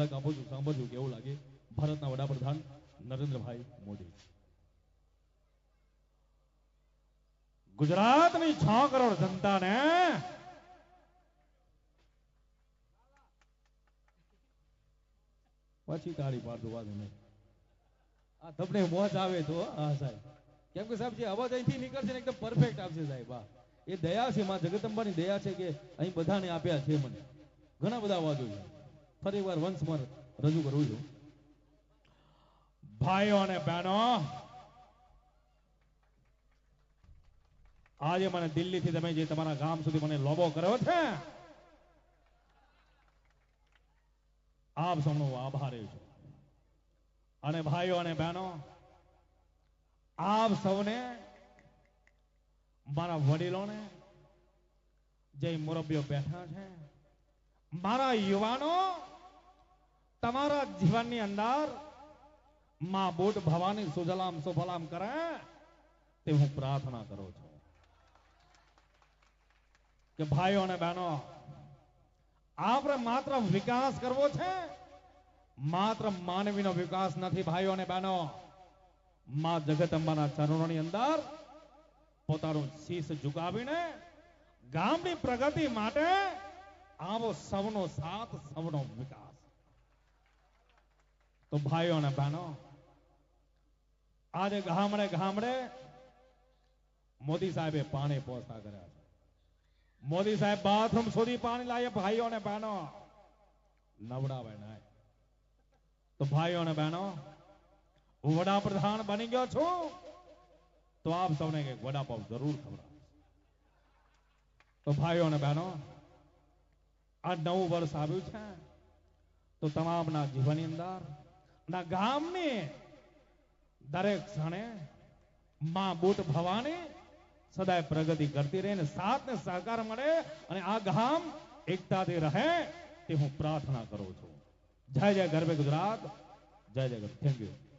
ઝલક આપું છું, સાંભળજો કેવું લાગે. ભારતના વડાપ્રધાન નરેન્દ્રભાઈ મોદી. ગુજરાતની છ કરોડ જનતાને પછી તાળી પાડજો, વાંધો નહીં. આ તમને મોજ આવે તો, હા, સાહેબ. કેમ કે, સાહેબ, જે અવાજ અહીંથી નીકળશે એકદમ પરફેક્ટ આવશે સાહેબ, હા. એ દયા છે, માં જગદંબાની દયા છે કે અહીં બધાને આપ્યા છે મને. ઘણા બધા અવાજો છે. ફરી વાર વંશ મોર રજૂ કરું છું. ભાઈઓ અને બહેનો, આજે મને દિલ્હીથી તમે જે તમારા ગામ સુધી મને લોબો કર્યો છે, આપ સૌનો આભારી છું. અને ભાઈઓ અને બહેનો, આપ સૌને મારા વડીલોને જે મુરબ્બીઓ બેઠા છે, મારા યુવાનો તમારા જીવનની અંદરમાં બોટ ભવાની સુજલામ સુફલામ કરે તે હું પ્રાર્થના કરું છું. કે ભાઈઓ અને બહેનો, આપણે માત્ર વિકાસ કરવો છે? માત્ર માનવીનો વિકાસ નથી, ભાઈઓ અને બહેનો. માં જગદંબાના ચરણોની અંદર પોતાનું શીશ ઝુકાવીને ગામની પ્રગતિ માટે આવો સૌનો સાથ, સૌનો વિકાસ. તો ભાઈઓ અને બહેનો, આજે ગામડે ગામડે મોદી સાહેબે પાણી પહોંચતા કર્યા મોદી સાહેબ બાથરૂમ સુધી પાણી લાવીએ, ભાઈઓ અને બહેનો. નવડાવે નાય. તો ભાઈઓ અને બહેનો, હું વડાપ્રધાન બની ગયો છું, તો આપ સૌને કંઈક વડાપાવ જરૂર ખબર તો ભાઈઓ અને બહેનો, આ નવું વર્ષ આવ્યું છે, તો તમામના જીવનની અંદર ના ગામની દરેક ક્ષણે માં બુટ ભવાની સદાય પ્રગતિ કરતી રહે સાથ ને સહકાર મળે અને આ ગામ એકતાથી રહે તે હું પ્રાર્થના કરું છું. જય જય ગરબે ગુજરાત, જય જય ગરબે. Thank you